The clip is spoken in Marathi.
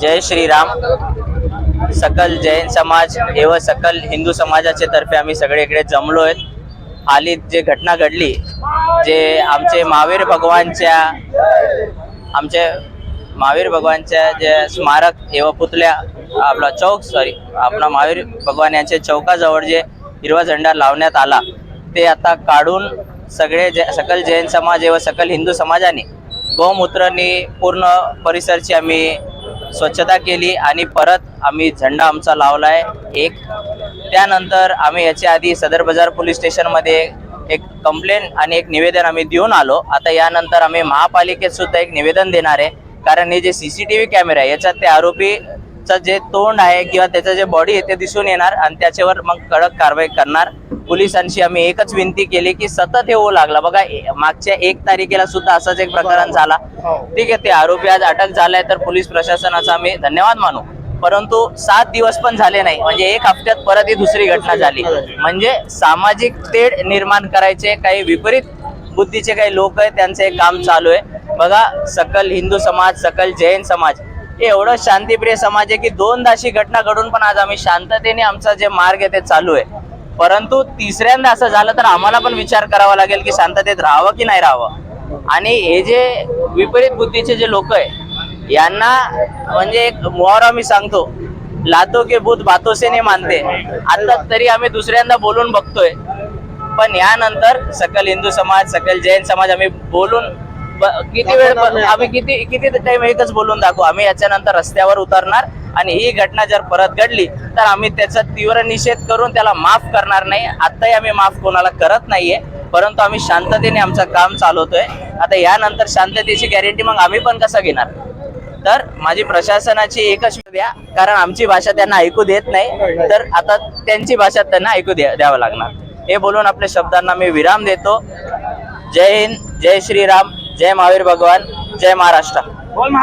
जय श्रीराम. सकल जैन समाज एव सकल हिंदू समाजाचे तर्फे आम्ही सगळे इकडे जमलो आहेत हाली जे घटना घडली जे आमचे महावीर भगवानच्या आमचे महावीर भगवानच्या जे स्मारक एव पुतळ्या आपला चौक सॉरी आपला महावीर भगवान यांच्या चौकाजवळ जे हिरवा झेंडा लावण्यात आला ते आता काढून सगळे जे सकल जैन समाज एव सकल हिंदू समाजाने गोमूत्राने पूर्ण परिसरची आम्ही स्वच्छता केली आणि परत आम्ही झेंडा आमचा लावलाय एक. त्यानंतर आम्ही याच्या आधी सदर बाजार पोलीस स्टेशनमध्ये एक कंप्लेंट आणि एक निवेदन आम्ही देऊन आलो. आता यानंतर आम्ही महापालिकेत सुद्धा एक निवेदन देणार आहे. कारण हे जे C C T V camera आहे याच्यात ते आरोपीचं जे तोंड आहे किंवा त्याचं जे बॉडी आहे ते दिसून येणार आणि त्याच्यावर मग कडक कारवाई करणार. पोलिसांशी आम्ही एकच विनंती केली की सतत हे होऊ लागला. बघा मागच्या एक तारखेला सुद्धा असाच एक प्रकरण झाला. हो. ठीक आहे ते आरोपी आज अटक झालाय तर पोलीस प्रशासनाचा आम्ही धन्यवाद मानू. परंतु सात दिवस पण झाले नाही. म्हणजे एक हफ्त्यात परत ही दुसरी घटना झाली. म्हणजे सामाजिक तेढ निर्माण करायचे काही विपरीत बुद्धीचे काही लोक आहेत त्यांचे काम चालू आहे. बघा सकल हिंदू समाज सकल जैन समाज हे एवढं शांतिप्रिय समाज आहे की दोनदा अशी घटना घडून पण आज आम्ही शांततेने आमचा जे मार्ग आहे ते चालू आहे. परंतु तिसऱ्यांदा असं झालं तर आम्हाला पण विचार करावा लागेल की शांततेत राहावं की नाही राहावं. आणि हे जे विपरीत बुद्धीचे जे लोक आहे यांना म्हणजे एक मुहावरा मी सांगतो लातो के भूत बातोसे नाही मानते. आता तरी आम्ही दुसऱ्यांदा बोलून बघतोय पण यानंतर सकल हिंदू समाज सकल जैन समाज आम्ही बोलून किती वेळ आम्ही किती किती टाइम एकच बोलून दाखवू. आम्ही याच्यानंतर रस्त्यावर उतरणार आणि ही घटना जर परत घडली तर आम्ही त्याचा तीव्र निषेध करून त्याला माफ करणार नाही. आताही आम्ही माफ कोणाला करत नाहीये परंतु आम्ही शांततेने आमचं काम चालवतोय. आता यानंतर शांततेची गॅरंटी मग आम्ही पण कसं घेणार? तर माझी प्रशासनाची एकच द्या कारण आमची भाषा त्यांना ऐकू देत नाही. तर आता त्यांची भाषा त्यांना ऐकू द्या द्यावं लागणार. हे बोलून आपल्या शब्दांना मी विराम देतो. जय हिंद जय श्रीराम. जय महावीर भगवान जय महाराष्ट्र.